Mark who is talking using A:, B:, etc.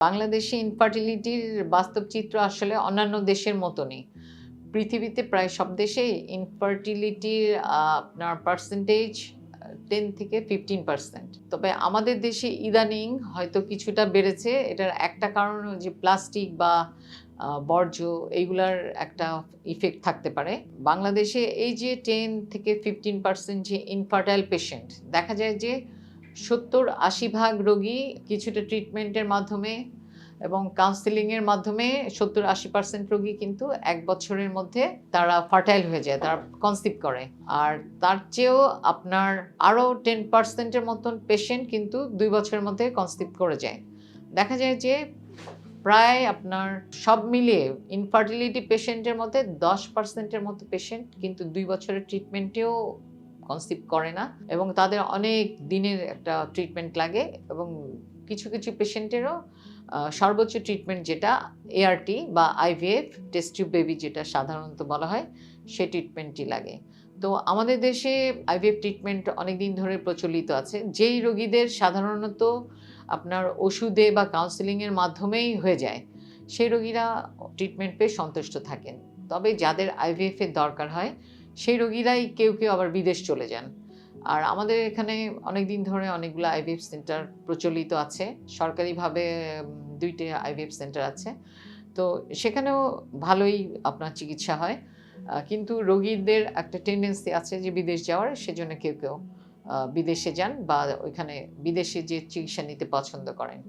A: বাংলাদেশে ইনফার্টিলিটির বাস্তব চিত্র আসলে অন্যান্য দেশের মতনই। পৃথিবীতে প্রায় সব দেশেই ইনফার্টিলিটির আপনার পার্সেন্টেজ টেন থেকে ফিফটিন পার্সেন্ট তবে আমাদের দেশে ইদানিং হয়তো কিছুটা বেড়েছে। এটার একটা কারণ যে প্লাস্টিক বা বর্জ্য এইগুলার একটা ইফেক্ট থাকতে পারে। বাংলাদেশে এই যে টেন থেকে ফিফটিন পার্সেন্ট যে ইনফার্টাইল পেশেন্ট দেখা যায় যে সত্তর আশি ভাগ রোগী কিছুটা ট্রিটমেন্টের মাধ্যমে এবং কাউন্সিলিংয়ের মাধ্যমে সত্তর আশি পার্সেন্ট রোগী কিন্তু এক বছরের মধ্যে তারা ফার্টাইল হয়ে যায় তারা কনসিভ করে। আর তার চেয়েও আপনার আরও টেন পার্সেন্টের মতন পেশেন্ট কিন্তু দুই বছরের মধ্যে কনসিভ করে যায়। দেখা যায় যে প্রায় আপনার সব মিলিয়ে ইনফার্টিলিটি পেশেন্টের মধ্যে দশ পার্সেন্টের মতো পেশেন্ট কিন্তু দুই বছরের ট্রিটমেন্টেও কনসিভ করে না এবং তাদের অনেক দিনের একটা ট্রিটমেন্ট লাগে এবং কিছু কিছু পেশেন্টেরও সর্বোচ্চ ট্রিটমেন্ট যেটা এআরটি বা আইভিএফ টেস্টিভ বেবি যেটা সাধারণত বলা হয়, সে ট্রিটমেন্টটি লাগে। তো আমাদের দেশে আইভিএফ ট্রিটমেন্ট অনেক দিন ধরে প্রচলিত আছে। যেই রোগীদের সাধারণত আপনার ওষুধে বা কাউন্সিলিংয়ের মাধ্যমেই হয়ে যায়, সেই রোগীরা ট্রিটমেন্ট পেয়ে সন্তুষ্ট থাকেন। তবে যাদের আইভিএফের দরকার হয় সেই রোগীরাই কেউ কেউ আবার বিদেশ চলে যান। আর আমাদের এখানে অনেক দিন ধরে অনেকগুলো আইভিএফ সেন্টার প্রচলিত আছে। সরকারিভাবে দুইটি আইভিএফ সেন্টার আছে। তো সেখানেও ভালোই আপনার চিকিৎসা হয়। কিন্তু রোগীদের একটা টেন্ডেন্সি আছে যে বিদেশ যাওয়ার, সেজন্য কেউ কেউ বিদেশে যান বা ওইখানে বিদেশে যে চিকিৎসা নিতে পছন্দ করেন।